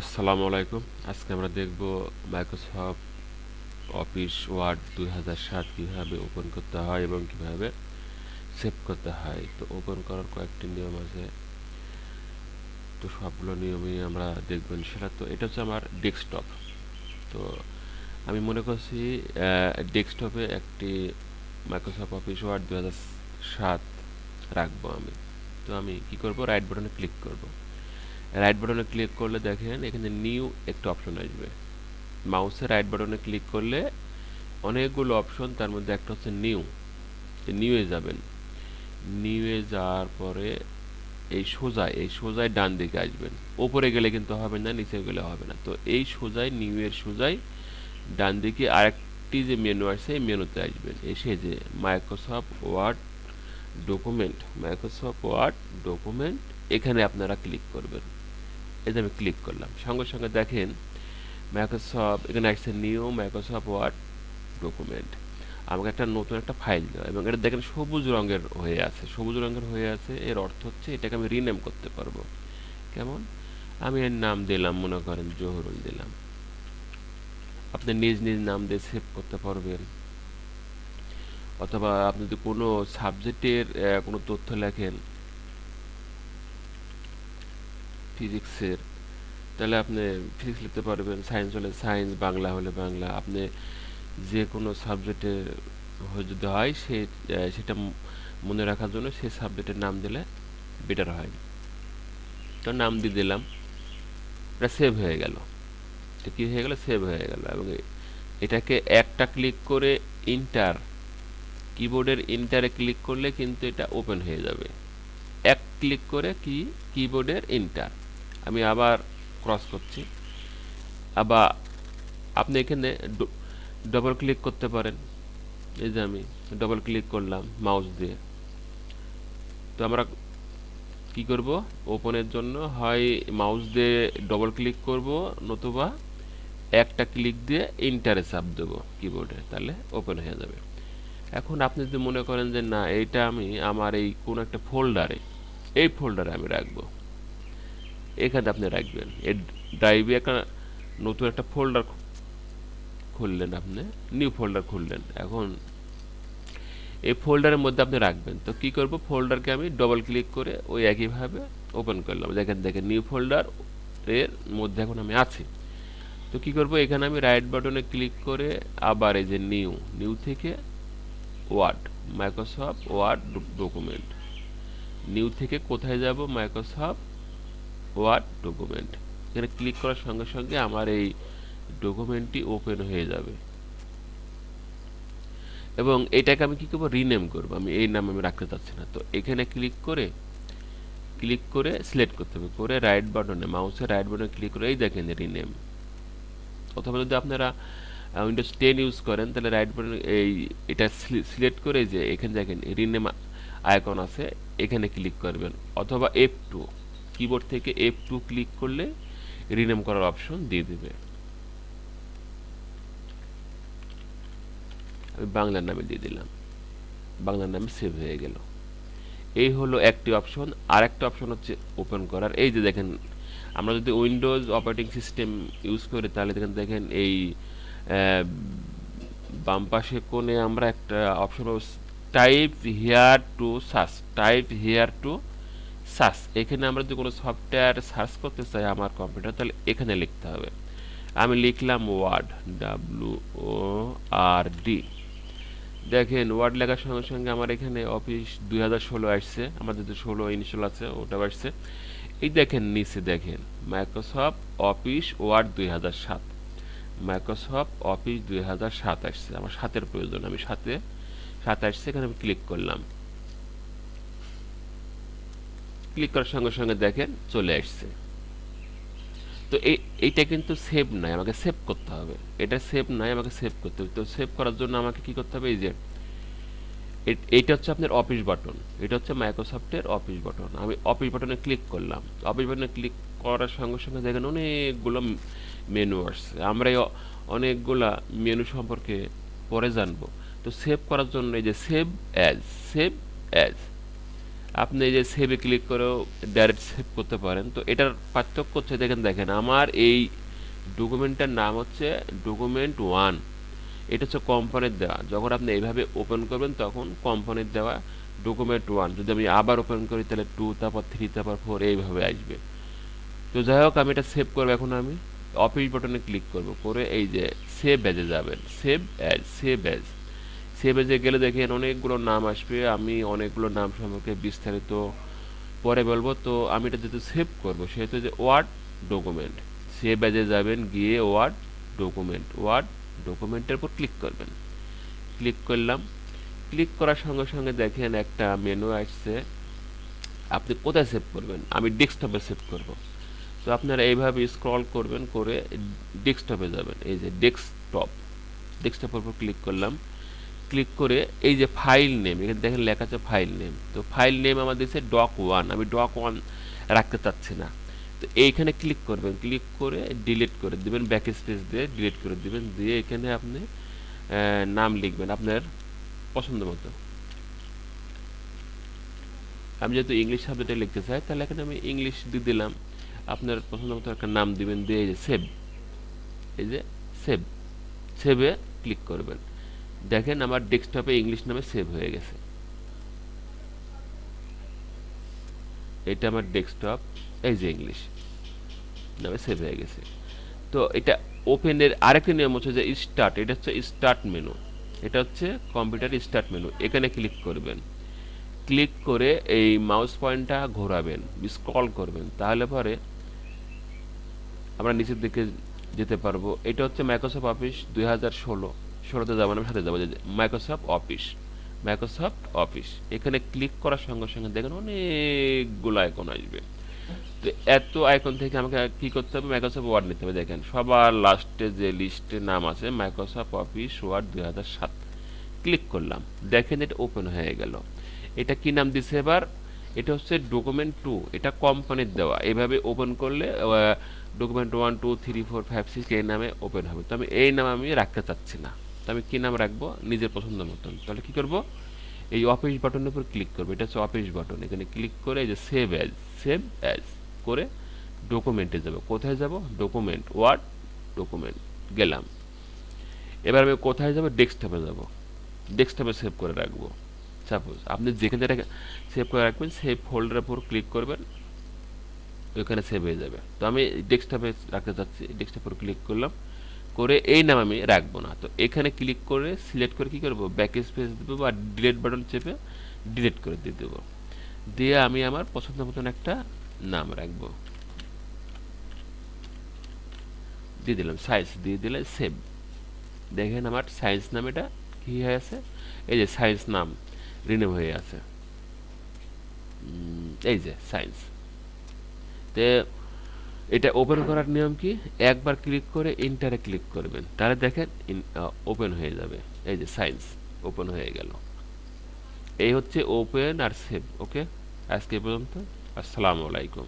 আসসালামু আলাইকুম। আজকে আমরা দেখব মাইক্রোসফট অফিস ওয়ার্ড দুই হাজার সাত কীভাবে ওপেন করতে হয় এবং কীভাবে সেভ করতে হয়। তো ওপেন করার কয়েকটি নিয়ম আছে। তো সবগুলো নিয়মই আমরা দেখব সেটা তো এটা হচ্ছে আমার ডেস্কটপ তো আমি মনে করছি ডেস্কটপে একটি মাইক্রোসফট অফিস ওয়ার্ড দু হাজার সাত রাখব আমি। তো আমি কি করব? রাইট বাটনে ক্লিক করব। রাইট বাটনে ক্লিক করলে দেখেন এখানে নিউ একটা অপশন আসবে। মাউসে রাইট বাটনে ক্লিক করলে অনেকগুলো অপশন তার মধ্যে একটা হচ্ছে নিউ নিউয়ে যাবেন। নিউয়ে যাওয়ার পরে এই সোজায় এই সোজায় ডান দিকে আসবেন। ওপরে গেলে কিন্তু হবে না, নিচে গেলে হবে না। তো এই সোজায় নিউ এর সোজায় ডান দিকে আরেকটি যে মেনু আছে, এই মেনুতে আসবেন। এসে যে Microsoft Word document Microsoft Word document এখানে আপনারা ক্লিক করবেন। যে আমি ক্লিক করলাম। সঙ্গে সঙ্গে দেখেন মাইক্রোসফট এখানে আসছে নিউ মাইক্রোসফট ওয়ার্ড ডকুমেন্ট আমাকে একটা নতুন একটা ফাইল দেওয়া। এবং এটা দেখেন সবুজ রঙের হয়ে আছে। সবুজ রঙের হয়ে আছে। এর অর্থ হচ্ছে এটাকে আমি রিনেম করতে পারব। কেমন? আমি এর নাম দিলাম, মনে করেন জহরুল দিলাম। আপনি নিজ নিজ নাম দিয়ে সেভ করতে পারবেন। অথবা আপনি যদি কোনো সাবজেক্টের কোনো তথ্য লেখেন ফিজিক্সের তাহলে আপনি ফিজিক্স লিখতে পারবেন সায়েন্স হলে সায়েন্স বাংলা হলে বাংলা। আপনি যে কোনো সাবজেক্টে যদি হয়, সে সেটা মনে রাখার জন্য সেই সাবজেক্টের নাম দিলে বেটার হয়। তো নাম দিয়ে দিলাম, এটা সেভ হয়ে গেল। তো কী হয়ে গেল? সেভ হয়ে গেল। এবং এটাকে একটা ক্লিক করে ইন্টার কিবোর্ডের ইন্টারে ক্লিক করলে কিন্তু এটা ওপেন হয়ে যাবে। এক ক্লিক করে কি? কিবোর্ডের ইন্টার আমি আবার ক্রস করছি। আবার আপনি এখানে ডবল ক্লিক করতে পারেন। এই যে আমি ডবল ক্লিক করলাম মাউস দিয়ে। তো আমরা কি করব? ওপেনের জন্য হয় মাউস দিয়ে ডবল ক্লিক করব, নতুবা একটা ক্লিক দিয়ে ইন্টারে চাপ দেবো কিবোর্ডে তাহলে ওপেন হয়ে যাবে। এখন আপনি যদি মনে করেন যে না, এইটা আমি আমার এই কোন একটা ফোল্ডারে এই ফোল্ডারে আমি রাখব। এখানে আপনি রাখবেন। এই ড্রাইভে একটা নতুন একটা ফোল্ডার খুললেন আপনি নিউ ফোল্ডার খুললেন। এখন এই ফোল্ডারের মধ্যে আপনি রাখবেন। তো কি করব? ফোল্ডারকে আমি ডবল ক্লিক করে ওই একইভাবে ওপেন করলাম। দেখেন দেখেন নিউ ফোল্ডার এর মধ্যে এখন আমি আছি। তো কি করব? এখানে আমি রাইট বাটনে ক্লিক করে আবার এই যে নিউ নিউ থেকে Word Microsoft Word document new থেকে কোথায় যাব? মাইক্রোসফট ওয়ার্ড ডকুমেন্ট এখানে ক্লিক করার সঙ্গে সঙ্গে আমার এই ডকুমেন্টটি ওপেন হয়ে যাবে। এবং এটাকে আমি কি করব? রিনেম করব। আমি এই নাম আমি রাখতে চাচ্ছি না। তো এখানে ক্লিক করে ক্লিক করে সিলেক্ট করতে হবে। করে রাইট বাটনে মাউসের রাইট বাটনে ক্লিক করে এই দেখেন রিনেম অথবা যদি আপনারা উইন্ডোজ টেন ইউজ করেন, তাহলে রাইট বাটন এই, এটা সিলেক্ট করে যে এখানে দেখেন রিনেম আইকন আছে, এখানে ক্লিক করবেন। অথবা এফ টু কিবোর্ড থেকে এফ টু ক্লিক করলে রিনেম করার অপশন দিয়ে দেবে। আমি বাংলার নামে দিয়ে দিলাম। বাংলার নামে সেভ হয়ে গেল। এই হলো একটি অপশন আর একটা অপশন হচ্ছে ওপেন করার। এই যে দেখেন, আমরা যদি উইন্ডোজ অপারেটিং সিস্টেম ইউজ করি, তাহলে দেখেন দেখেন এই বাম পাশে কোণে আমরা একটা option type here to search type here to search, এখানে আমরা যদি কোনো সফটওয়্যার সার্চ করতে চাই আমার কম্পিউটার, তাহলে এখানে লিখতে হবে। আমি লিখলাম Word W O R D. দেখেন, ওয়ার্ড লেখার সঙ্গে সঙ্গে আমার এখানে অফিস দুই হাজার ষোলো আসছে। আমাদের যে ষোলো ইনস্টল আছে, ওটাও আসছে। এই দেখেন, নিচে দেখেন মাইক্রোসফট অফিস ওয়ার্ড দুই হাজার সাত। মাইক্রোসফট অফিস দুই হাজার সাত আসছে। আমার সাতের প্রয়োজন, আমি সাথে সাত আসছে, এখানে আমি ক্লিক করলাম। ক্লিক করার সঙ্গে সঙ্গে দেখেন চলে আসছে। তো এই এইটা কিন্তু সেভ নাই, আমাকে সেভ করতে হবে। এটা সেভ নাই, আমাকে সেভ করতে হবে। তো সেভ করার জন্য আমাকে কি করতে হবে? এই যে এইটা হচ্ছে আপনার অফিস বাটন এটা হচ্ছে মাইক্রোসফটের অফিস বাটন আমি অফিস বাটনে ক্লিক করলাম। অফিস বাটনে ক্লিক করার সঙ্গে সঙ্গে দেখেন অনেকগুলো মেনু আসছে। আমরা এই অনেকগুলা মেনু সম্পর্কে পরে জানব। তো সেভ করার জন্য এই যে সেভ অ্যাজ সেভ অ্যাজ আপনি এই যে সেভে ক্লিক করেও ডাইরেক্ট সেভ করতে পারেন, তো এটার পার্থক্য হচ্ছে, দেখেন দেখেন, আমার এই ডকুমেন্টটার নাম হচ্ছে ডকুমেন্ট ওয়ান এটা হচ্ছে কোম্পানির দেওয়া। যখন আপনি এইভাবে ওপেন করবেন, তখন কোম্পানির দেওয়া ডকুমেন্ট ওয়ান যদি আমি আবার ওপেন করি, তাহলে টু তারপর থ্রি তারপর ফোর এইভাবে আসবে। তো যাই হোক, আমি এটা সেভ করব এখন আমি। অফিস বাটনে ক্লিক করব, করে এই যে সেভ অ্যাজে যাবেন। Save as save as save অ্যাজে গেলে দেখেন অনেকগুলো নাম আসবে, আমি অনেকগুলো নাম সম্পর্কে বিস্তারিত পরে বলব। তো আমি এটা যেহেতু সেভ করব, সেহেতু যে ওয়ার্ড ডকুমেন্ট সেভ অ্যাজে যাবেন, গিয়ে ওয়ার্ড ডকুমেন্ট ওয়ার্ড ডকুমেন্টের উপর ক্লিক করবেন। ক্লিক করলাম ক্লিক করার সঙ্গে সঙ্গে দেখেন একটা মেনু আসছে, আপনি কোথায় সেভ করবেন? আমি ডেস্কটপে সেভ করব। তো আপনারা এইভাবে স্ক্রল করবেন, করে ডেস্কটপে যাবেন, এই যে ডেস্কটপ ডেস্কটপের উপর ক্লিক করলাম। ক্লিক করে এই যে ফাইল নেম এখানে দেখেন লেখা আছে ফাইল নেম তো ফাইল নেম আমার দিচ্ছে ডক ওয়ান আমি ডক ওয়ান রাখতে চাচ্ছি না। তো এইখানে ক্লিক করবেন। ক্লিক করে ডিলিট করে দিবেন ব্যাক স্পেস দিয়ে ডিলিট করে দিবেন। দিয়ে এখানে আপনি নাম লিখবেন আপনার পছন্দ মতো। আমি যেহেতু ইংলিশ সাবজেক্টে লিখতে চাই, তাহলে এখানে আমি ইংলিশ দিয়ে দিলাম। আপনার পছন্দ মতো একটা নাম দিবেন, দিয়ে এই যে সেভ এই যে সেভ সেভে ক্লিক করবেন। দেখেন আমার ডেস্কটপে ইংলিশ নামে সেভ হয়ে গেছে। এটা আমার ডেস্কটপ, এই যে ইংলিশ নামে সেভ হয়ে গেছে। তো এটা ওপেনের আরেকটা নিয়ম হচ্ছে যে স্টার্ট এটা হচ্ছে স্টার্ট মেনু এটা হচ্ছে কম্পিউটার স্টার্ট মেনু এখানে ক্লিক করবেন। ক্লিক করে এই মাউস পয়েন্টটা ঘোরাবেন স্ক্রল করবেন। তাহলে পরে আমরা নিচের দিকে যেতে পারব। এটা হচ্ছে মাইক্রোসফট অফিস দুই হাজার ষোলো। ষোলোতে যাব না সাথে যাব। মাইক্রোসফট অফিস মাইক্রোসফট অফিস এখানে ক্লিক করার সঙ্গে সঙ্গে দেখেন অনেকগুলো আইকন আসবে। তো এত আইকন থেকে আমাকে কি করতে হবে? মাইক্রোসফট ওয়ার্ড নিতে হবে। দেখেন, সবার লাস্টে যে লিস্টে নাম আছে মাইক্রোসফট অফিস ওয়ার্ড দুই হাজার সাত ক্লিক করলাম। দেখেন এটা ওপেন হয়ে গেল। এটা কি নাম দিছে এবার? এটা হচ্ছে ডকুমেন্ট টু এটা কোম্পানির দেওয়া। এভাবে ওপেন করলে document one two three four five six এই নামে ওপেন হবে। তো আমি এই নাম আমি রাখতে চাচ্ছি না। তো আমি কী নাম রাখব? নিজের পছন্দ মতন। তাহলে কী করব? এই অফিস বাটনের উপর ক্লিক করব। এটা হচ্ছে অফিস বাটন এখানে ক্লিক করে এই যে সেভ অ্যাজ সেভ অ্যাজ করে ডকুমেন্টে যাব। কোথায় যাব? ডকুমেন্ট ওয়ার্ড ডকুমেন্ট গেলাম। এবার আমি কোথায় যাব? ডেস্কটপে যাব। ডেস্কটপে সেভ করে রাখব। সাপোজ আপনি যেখানে যেটা সেভ করে রাখবেন সেভ ফোল্ডারের উপর ক্লিক করবেন। ওইখানে সেভ হয়ে যাবে। তো আমি ডেস্কটপে রাখতে চাচ্ছি। ডেস্কটপের উপর ক্লিক করলাম। করে এই নাম আমি রাখব না। তো এখানে ক্লিক করে সিলেক্ট করে কি করব? ব্যাক স্পেস দেবো বা ডিলেট বাটন চেপে ডিলিট করে দিয়ে দেবো। দিয়ে আমি আমার পছন্দ মতন একটা নাম রাখব। দিয়ে দিলাম সাইজ দিয়ে দিলে সেভ দেখেন আমার সায়েন্স নাম এটা কি হয়ে আছে? এই যে সায়েন্স নাম রিনেম হয়ে আছে। এই যে সায়েন্স তে এটা ওপেন করার নিয়ম কি? একবার ক্লিক করে ইন্টারে ক্লিক করবেন। তাহলে দেখেন ওপেন হয়ে যাবে। এই যে সায়েন্স ওপেন হয়ে গেল। এই হচ্ছে ওপেন আর সেভ ওকে আজকে পর্যন্ত, আসসালামু আলাইকুম।